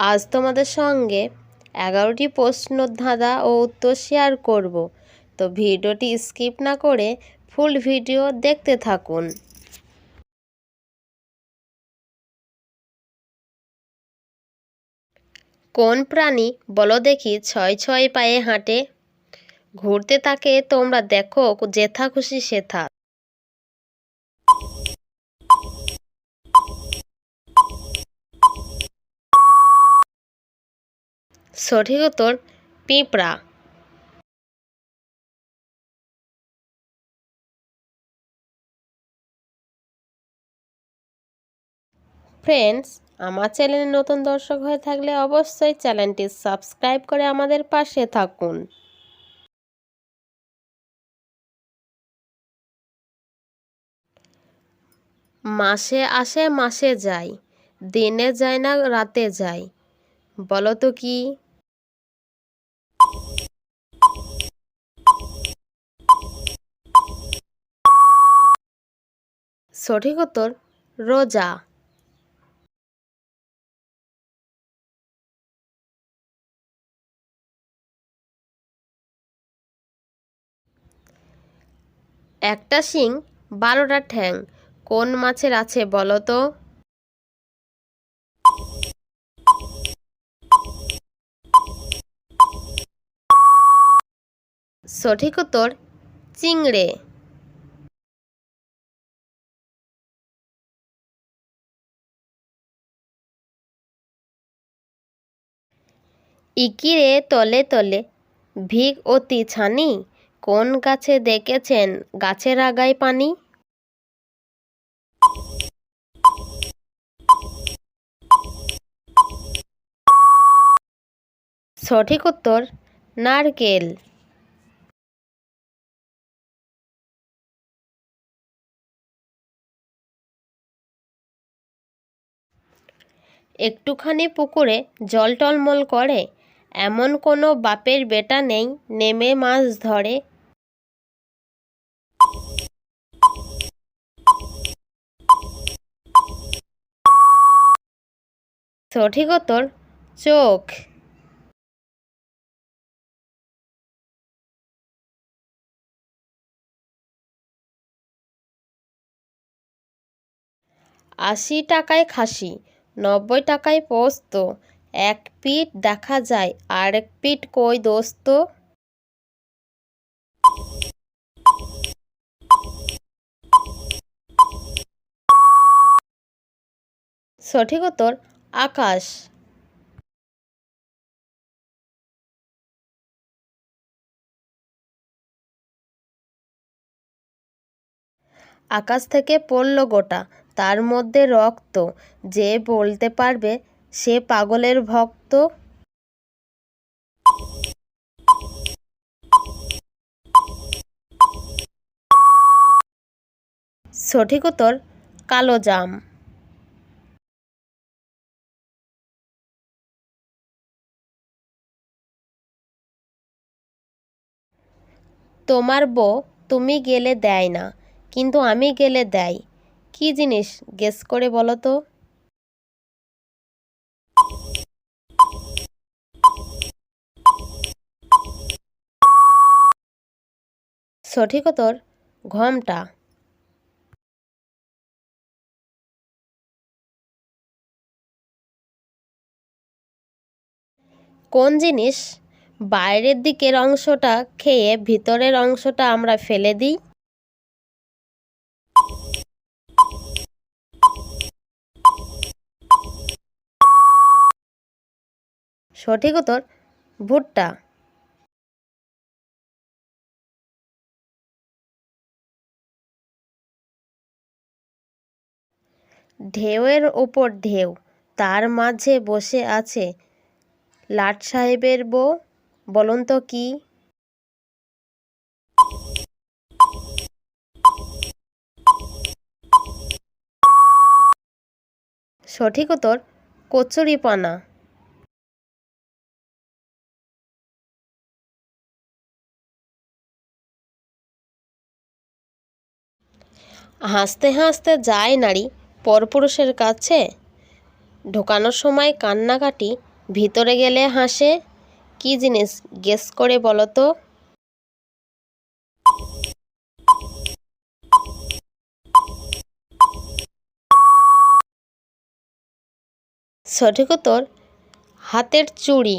আজ তোমাদের সঙ্গে এগারোটি প্রশ্ন ধাঁধা ও উত্তর শেয়ার করব। তো ভিডিওটি স্কিপ না করে ফুল ভিডিও দেখতে থাকুন। কোন প্রাণী বলো দেখি ছয় ছয় পায়ে হাঁটে? ঘুরতে থাকে তোমরা দেখো, যেথা খুশি সেথা। সঠিক উত্তর, পিঁপড়া। ফ্রেন্ডস আমার চ্যানেলে নতুন দর্শক হয়ে থাকলে অবশ্যই চ্যানেলটি সাবস্ক্রাইব করে আমাদের পাশে থাকুন। মাসে আসে, মাসে যায়, দিনে যায় না, রাতে যায়। বলো তো কি? সঠিক উত্তর, রোজা। একটা শিং, বারোটা ঠ্যাং, কোন মাছের আছে বলো তো? সঠিক উত্তর, চিংড়ে। ইকিরে তলে তলে, ভিগ অতি ছানি, কোন গাছে দেখেছেন গাছের আগায় পানি? সঠিক উত্তর, নারকেল। একটুখানি পুকুরে জল টলমল করে এমন কোনো বাপের বেটা নেই, নেমে মাছ ধরে। সঠিক উত্তর, চোখ। আশি টাকায় খাসি, নব্বই টাকায় পোস্ত এক পিঠ দেখা যায় আর এক পিঠ কই দোস্ত? সঠিক উত্তর, আকাশ। আকাশ থেকে পড়ল গোটা, তার মধ্যে রক্ত, যে বলতে পারবে সে পাগলের ভক্ত। সঠিক উত্তর, কালো জাম। তোমার বউ তুমি গেলে দেয় না, কিন্তু আমি গেলে দেয়। কি জিনিস গেস করে বলো তো? সঠিক উত্তর ঘমটা। কোন জিনিস বাইরের দিকের অংশটা খেয়ে ভিতরের অংশটা আমরা ফেলে দিই? সঠিক উত্তর ভুট্টা। ঢেউয়ের ওপর ঢেউ, তার মাঝে বসে আছে লাট সাহেবের বউ, বলুন তো কি? সঠিক উত্তর, কচুরিপানা। হাসতে হাসতে যায় নারী পরপুরুষের কাছে? ঢোকানোর সময় কান্নাকাটি, ভিতরে গেলে হাসে। কি জিনিস গেস করে বলো তো? সঠিক উত্তর, হাতের চুড়ি।